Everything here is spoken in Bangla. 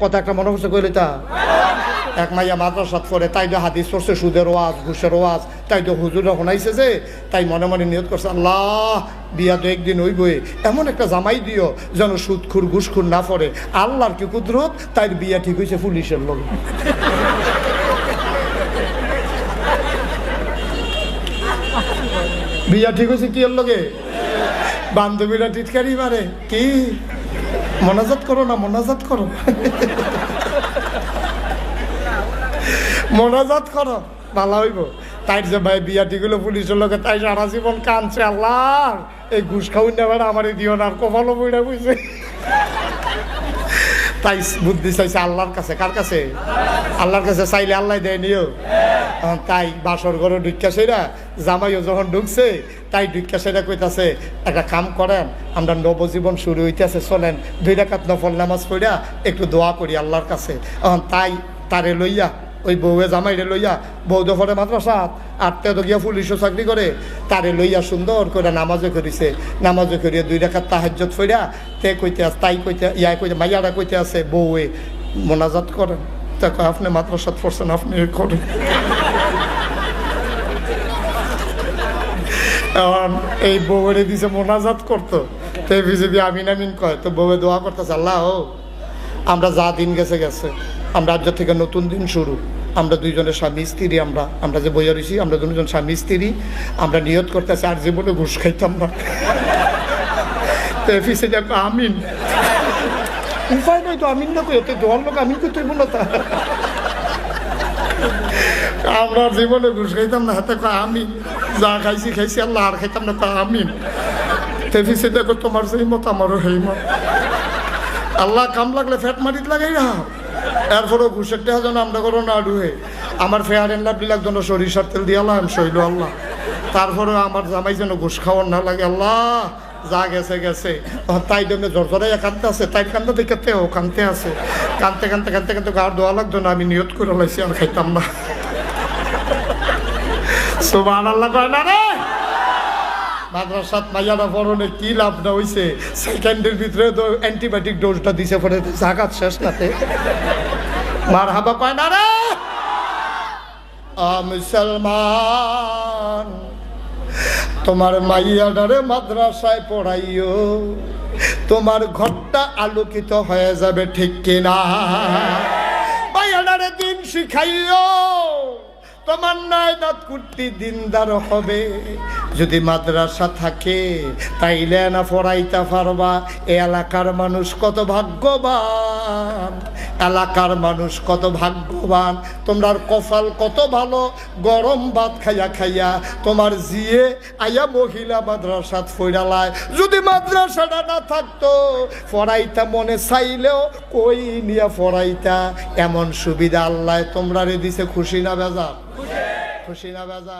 কথা একটা মনে হচ্ছে কইলে তা। এক মাইয়া মাদ্রাসাত পরে তাই তো হাদিস পড়ছে, সুদের ওয়াজ, ঘুষের ওয়াজ, তাই তো হুজুরে শোনাইছে যে, তাই মনে মনে নিয়ত করছে, আল্লাহ, বিয়া তো একদিন হইবই। এমন একটা জামাই দিও, যেন সুদখুর, ঘুষখুর না পড়ে। আল্লাহর কি কুদরত? তাই বিয়া ঠিক হয়েছে পুলিশের লোক বিয়া ঠিক হয়েছে কি এর লগে? বান্ধবীরা টিটকারি মারে। কি? মনাজাত করো না, মনাজাত করো। মনাজাত করো, ভালো হইব। তাই যে ভাই বিয়া গুলো পুলিশের লোকে তাই সারা জীবন কানছে আল্লাহ! এই ঘুষ খাউন আমার দিও না, আর কপালও বইটা বুঝছে তাই বুদ্ধি চাইছে আল্লাহর কাছে, কার কাছে? আল্লাহর কাছে চাইলে আল্লাহ দেয়, নিও। তাই বাসর ঘরে ঢুকা সেরা, জামাইও যখন ঢুকছে, তাই ঢুকা সেরা কইতাছে, একটা কাম করেন, আমরা নবজীবন শুরু হইতেছে, চলেন, দুই রাকাত নফল নামাজ পড়িয়া একটু দোয়া করি আল্লাহর কাছে। তাই তারে লইয়া ওই বউয়ে জামাইরে লইয়া বউ দফরে মাদ্রাসাত আর তে গিয়া পুলিশও চাকরি করে তারে লইয়া সুন্দর করে নামাজও করিছে। নামাজও করিয়া দুই রেখার তাহাজ্জত ফইরা তে কইতে আস তাই কইতে ইয়া কইতে মাইয়ারা কইতে আছে বউয়ে মোনাজাত করেন। তা কয়, আপনি মাদ্রাসাত পড়ছেন আপনি করেন। এই বউরে দিছে মোনাজাত করতো। তো বিজেপি আমিন আমিন কয় তো বউয়ে দোয়া করতেছে আল্লাহ আমরা যা দিন গেছে গেছে। আমরা আজ থেকে নতুন দিন শুরু। আমরা দুইজনের স্বামী, স্ত্রী, আমরা। আমরা যে বইয়া রয়েছি আমরা দুজন স্বামী, স্ত্রী। আমরা নিয়ত করতেছি, আর জীবনে ঘুষ খাইতাম না। তো এফিসে যাবে আমিন। উপায় নয় তো আমিন না কই? ওতে দোয়ার লোক আমিন করতে বলো তা? আমরা জীবনে ঘুষ খাইতাম না, হাতে কয় আমিন। যা খাইছি খাইছি, আল্লাহ আর খাইতাম না, তা আমিন। তেফিসে দেখো তোমার সেই মত আমারও সেই মত। আল্লাহ কাম লাগলে ফ্যাট মারিত লাগাই না এরপরও ঘুষের টেহা যেন আমরা করো না ডুহে। আমার ফেয়ার এন্ড লাভলি লাগতো সরিষার তেল দিয়ে আল্লাহ সইল আল্লাহ। তারপরেও আমার জামাই যেন ঘুষ খাওয়ার না লাগে, আল্লাহ, যা গেছে গেছে। তাই জন্য জ্বরে কানতে আছে, তাই কান্দে দেখে তেও কানতে আছে। কানতে কানতে কানতে কানতে গার দোয়া লাগতো না, আমি নিয়ত করে লাইছি আর খাইতাম না। সুবান আল্লাহ কয় না রে? মাদ্রাসাত মাইয়ারা পরনে কি লাভ না হইছে? সেকেন্ডের ভিতরে তো অ্যান্টিবায়োটিক ডোজটা দিছে পরে জাগাত শেষ নাতে মার হাবা পায় না রে! মুসলমান, তোমার মাইয়াডারে মাদ্রাসায় পড়াইও। তোমার ঘরটা আলোকিত হয়ে যাবে ঠিক কিনা? মাইয়াডারে দিন শিখাইও। তোমার নায়নাত কুর্তি দিনদার হবে। যদি মাদ্রাসা থাকে, তাইলে না পড়াইতে পারবা এ এলাকার মানুষ কত ভাগ্যবান, এলাকার মানুষ কত ভাগ্যবান। তোমার কপাল কত ভালো, গরম ভাত খাইয়া খাইয়া তোমার জিয়ে আয়া মহিলা মাদ্রাসাত ফইরালায় যদি মাদ্রাসাটা না থাকতো পড়াইতা মনে চাইলেও কই নিয়া পড়াইতা এমন সুবিধা আল্লাহ তোমরা রে দিছে, খুশি না বেজা খুশি না বেজা